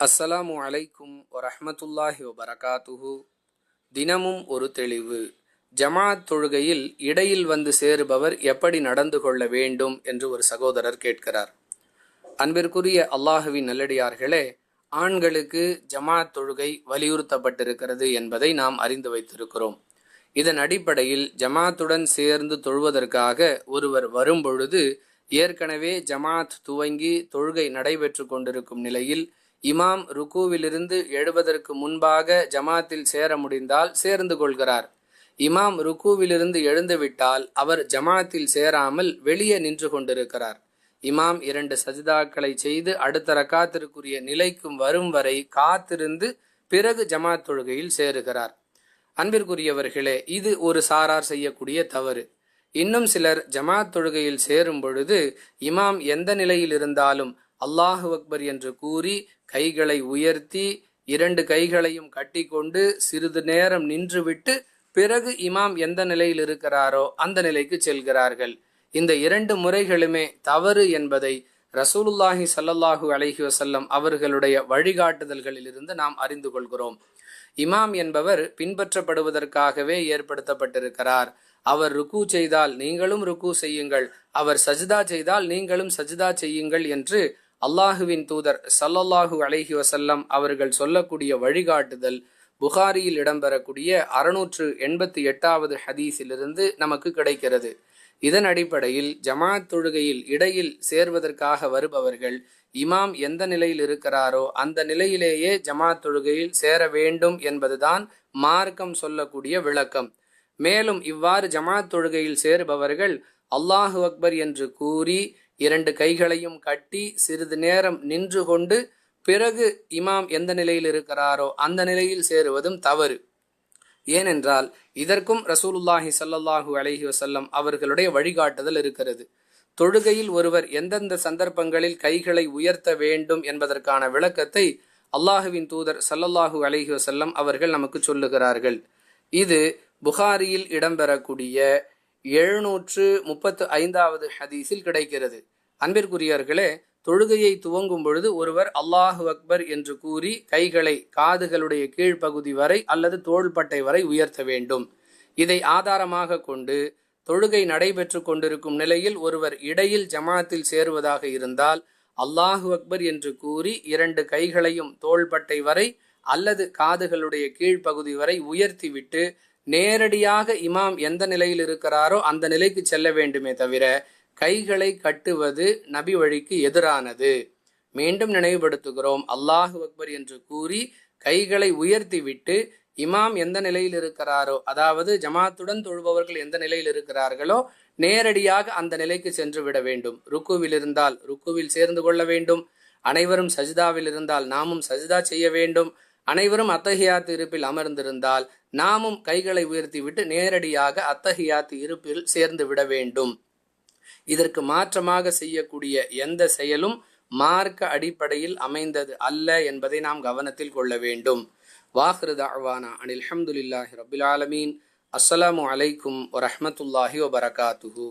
அஸ்ஸலாமு அலைக்கும் வரஹமத்துல்லாஹி வபரகாத்துஹு. தினமும் ஒரு தெளிவு. ஜமாத் தொழுகையில் இடையில் வந்து சேருபவர் எப்படி நடந்து கொள்ள வேண்டும் என்று ஒரு சகோதரர் கேட்கிறார். அன்பிற்குரிய அல்லாஹுவின் நல்லடியார்களே ஆண்களுக்கு ஜமாத் தொழுகை வலியுறுத்தப்பட்டிருக்கிறது என்பதை நாம் அறிந்து வைத்திருக்கிறோம். இதன் அடிப்படையில் ஜமாத்துடன் சேர்ந்து தொழுவதற்காக ஒருவர் வரும்பொழுது ஏற்கனவே ஜமாத் துவங்கி தொழுகை நடைபெற்று கொண்டிருக்கும் நிலையில் இமாம் ருக்குவிலிருந்து எழுவதற்கு முன்பாக ஜமாத்தில் சேர முடிந்தால் சேர்ந்து கொள்கிறார். இமாம் ருக்குவிலிருந்து எழுந்துவிட்டால் அவர் ஜமாத்தில் சேராமல் வெளியே நின்று கொண்டிருக்கிறார். இமாம் இரண்டு சஜிதாக்களை செய்து அடுத்த ரக்காத்திற்குரிய நிலைக்கும் வரும் வரை காத்திருந்து பிறகு ஜமாத் தொழுகையில் சேருகிறார். அன்பிற்குரியவர்களே இது ஒரு சாரார் செய்யக்கூடிய தவறு. இன்னும் சிலர் ஜமாத் தொழுகையில் சேரும் பொழுது இமாம் எந்த நிலையில் இருந்தாலும் அல்லாஹு அக்பர் என்று கூறி கைகளை உயர்த்தி இரண்டு கைகளையும் கட்டிக்கொண்டு சிறிது நேரம் நின்றுவிட்டு பிறகு இமாம் எந்த நிலையில் இருக்கிறாரோ அந்த நிலைக்கு செல்கிறார்கள். இந்த இரண்டு முறைகளுமே தவறு என்பதை ரசூலுல்லாஹி சல்லல்லாஹு அலஹி வசல்லம் அவர்களுடைய வழிகாட்டுதல்களிலிருந்து நாம் அறிந்து கொள்கிறோம். இமாம் என்பவர் பின்பற்றப்படுவதற்காகவே ஏற்படுத்தப்பட்டிருக்கிறார். அவர் ருக்கு செய்தால் நீங்களும் ருக்கு செய்யுங்கள். அவர் சஜிதா செய்தால் நீங்களும் சஜிதா செய்யுங்கள் என்று அல்லாஹுவின் தூதர் சல்லல்லாஹு அலைஹி வசல்லம் அவர்கள் சொல்லக்கூடிய வழிகாட்டுதல் புகாரியில் இடம்பெறக்கூடிய அறுநூற்று எண்பத்தி எட்டாவது ஹதீஸிலிருந்து நமக்கு கிடைக்கிறது. இதன் அடிப்படையில் ஜமாத் தொழுகையில் இடையில் சேர்வதற்காக வருபவர்கள் இமாம் எந்த நிலையில் இருக்கிறாரோ அந்த நிலையிலேயே ஜமாத் தொழுகையில் சேர வேண்டும் என்பதுதான் மார்க்கம் சொல்லக்கூடிய விளக்கம். மேலும் இவ்வாறு ஜமாத் தொழுகையில் சேருபவர்கள் அல்லாஹு அக்பர் என்று கூறி இரண்டு கைகளையும் கட்டி சிறிது நேரம் நின்று கொண்டு பிறகு இமாம் எந்த நிலையில் இருக்கிறாரோ அந்த நிலையில் சேருவதும் தவறு. ஏனென்றால் இதற்கும் ரசூலுல்லாஹி சல்லல்லாஹூ அலஹி வசல்லம் அவர்களுடைய வழிகாட்டுதல் இருக்கிறது. தொழுகையில் ஒருவர் எந்தெந்த சந்தர்ப்பங்களில் கைகளை உயர்த்த வேண்டும் என்பதற்கான விளக்கத்தை அல்லாஹுவின் தூதர் சல்லல்லாஹூ அலஹி வசல்லம் அவர்கள் நமக்கு சொல்லுகிறார்கள். இது புகாரியில் இடம்பெறக்கூடிய எழுநூற்று முப்பத்து ஐந்தாவது ஹதீஸில் கிடைக்கிறது. அன்பிற்குரியவர்களே தொழுகையை துவங்கும் பொழுது ஒருவர் அல்லாஹு அக்பர் என்று கூறி கைகளை காதுகளுடைய கீழ்ப்பகுதி வரை அல்லது தோள்பட்டை வரை உயர்த்த வேண்டும். இதை ஆதாரமாக கொண்டு தொழுகை நடைபெற்று கொண்டிருக்கும் நிலையில் ஒருவர் இடையில் ஜமாத்தில் சேருவதாக இருந்தால் அல்லாஹு அக்பர் என்று கூறி இரண்டு கைகளையும் தோள்பட்டை வரை அல்லது காதுகளுடைய கீழ்ப்பகுதி வரை உயர்த்திவிட்டு நேரடியாக இமாம் எந்த நிலையில் இருக்கிறாரோ அந்த நிலைக்கு செல்ல வேண்டுமே தவிர கைகளை கட்டுவது நபி வழிக்கு எதிரானது. மீண்டும் நினைவுபடுத்துகிறோம் அல்லாஹு அக்பர் என்று கூறி கைகளை உயர்த்திவிட்டு இமாம் எந்த நிலையில் இருக்கிறாரோ அதாவது ஜமாத்துடன் தொழுபவர்கள் எந்த நிலையில் இருக்கிறார்களோ நேரடியாக அந்த நிலைக்கு சென்று விட வேண்டும். ருக்குவில் இருந்தால் ருக்குவில் சேர்ந்து கொள்ள வேண்டும். அனைவரும் சஜிதாவில் இருந்தால் நாமும் சஜிதா செய்ய வேண்டும். அனைவரும் அத்தகையாத்து இருப்பில் அமர்ந்திருந்தால் நாமும் கைகளை உயர்த்திவிட்டு நேரடியாக அத்தகையாத்து இருப்பில் சேர்ந்து விட வேண்டும். இதற்கு மாற்றமாக செய்யக்கூடிய எந்த செயலும் மார்க்க அடிப்படையில் அமைந்தது அல்ல என்பதை நாம் கவனத்தில் கொள்ள வேண்டும். வாஹிருத அவானா அனில் அஹமதுல்லாஹி ரபுல் ஆலமீன். அஸ்ஸலாமு அலைக்கும் வரஹமத்துல்லாஹி வபரகாத்துஹூ.